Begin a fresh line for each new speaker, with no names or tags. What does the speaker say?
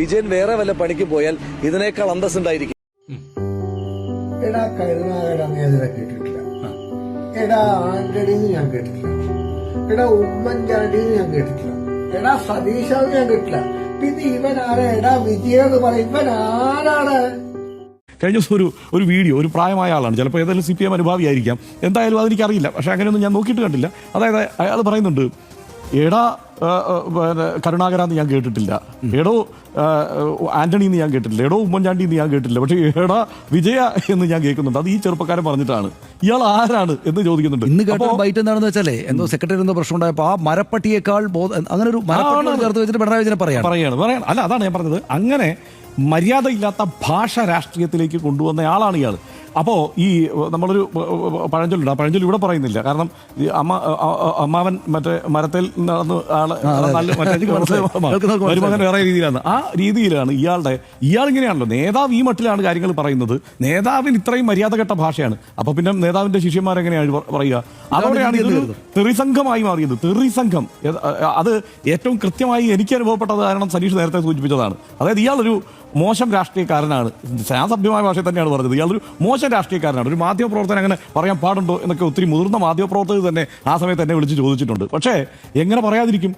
വിജയൻ വേറെ വല്ല പണിക്ക് പോയാൽ ഇതിനേക്കാൾ അന്തസ്സുണ്ടായിരിക്കും
എടാ കേട്ടിട്ടില്ല. എടാ ആന്റണിന്ന് ഞാൻ കേട്ടിട്ടില്ല. എടാ ഉമ്മൻചാണ്ടിന്ന് ഞാൻ കേട്ടിട്ടില്ല. എടാ സതീശാന്ന് ഞാൻ പിന്നെ ഇവൻ ആരാ? എടാ വിജയ എന്ന് പറയും. ഇവൻ ആരാണ്?
കഴിഞ്ഞ ദിവസം ഒരു ഒരു വീഡിയോ ഒരു പ്രായമായ ആളാണ്. ചിലപ്പോൾ ഏതായാലും സി പി എം അനുഭാവിയായിരിക്കാം എന്തായാലും അതെനിക്കറിയില്ല. പക്ഷേ അങ്ങനെയൊന്നും ഞാൻ നോക്കിയിട്ട് കണ്ടില്ല. അതായത് അയാൾ പറയുന്നുണ്ട് എടാ കരുണാകര എന്ന് ഞാൻ കേട്ടിട്ടില്ല. എടോ ആന്റണി എന്ന് ഞാൻ കേട്ടിട്ടില്ല. എടോ ഉമ്മൻചാണ്ടി എന്ന് ഞാൻ കേട്ടിട്ടില്ല. പക്ഷേ എടാ വിജയ എന്ന് ഞാൻ കേൾക്കുന്നുണ്ട്. അത് ഈ ചെറുപ്പക്കാരൻ പറഞ്ഞിട്ടാണ്. ഇയാൾ ആരാണ് എന്ന് ചോദിക്കുന്നുണ്ട്.
ഇന്ന് കേട്ടോ ബൈറ്റ് എന്താണെന്ന് വെച്ചാലേ എന്തോ സെക്രട്ടറി എന്തോ പ്രശ്നം ഉണ്ടായപ്പോൾ ആ മരപ്പട്ടിയേക്കാൾ അങ്ങനെ ഒരു മരപ്പട്ടി ചേർത്ത് വെച്ചിട്ട് പിണറായി വിജയനെ പറയാം
പറയാണ് പറയാണ്. അല്ല അതാണ് ഞാൻ പറഞ്ഞത്. അങ്ങനെ മര്യാദയില്ലാത്ത ഭാഷ രാഷ്ട്രീയത്തിലേക്ക് കൊണ്ടുവന്ന ആളാണ് ഇയാൾ അപ്പോൾ ഈ നമ്മളൊരു പഴഞ്ചൊല്ലുണ്ട്. ആ പഴഞ്ചൊല്ലി ഇവിടെ പറയുന്നില്ല. കാരണം ഈ അമ്മ അമ്മാവൻ മറ്റേ മരത്തിൽ നടന്ന് ആൾ നല്ല മരുമകൻ വേറെ രീതിയിലാണ്. ആ രീതിയിലാണ് ഇയാളുടെ ഇയാൾ ഇങ്ങനെയാണല്ലോ. നേതാവ് ഈ മട്ടിലാണ് കാര്യങ്ങൾ പറയുന്നത്. നേതാവിന് ഇത്രയും മര്യാദഘട്ട ഭാഷയാണ്. അപ്പൊ പിന്നെ നേതാവിന്റെ ശിഷ്യന്മാരെങ്ങനെയാണ് പറയുക? അതോടെയാണ് ഇത് തെറിസംഘമായി മാറിയത്. തെറിസംഘം. അത് ഏറ്റവും കൃത്യമായി എനിക്ക് അനുഭവപ്പെട്ടത് കാരണം സനീഷ് നേരത്തെ സൂചിപ്പിച്ചതാണ്. അതായത് ഇയാളൊരു മോശം രാഷ്ട്രീയക്കാരനാണ്. ഞാൻ സഭ്യമായ ഭാഷയിൽ തന്നെയാണ് പറഞ്ഞത്. ഇയാളൊരു മോശം രാഷ്ട്രീയക്കാരനാണ്. ഒരു മാധ്യമപ്രവർത്തനം അങ്ങനെ പറയാൻ പാടുണ്ടോ എന്നൊക്കെ ഒത്തിരി മുതിർന്ന മാധ്യമപ്രവർത്തകർ തന്നെ ആ സമയത്ത് തന്നെ വിളിച്ച് ചോദിച്ചിട്ടുണ്ട്. പക്ഷേ എങ്ങനെ പറയാതിരിക്കും?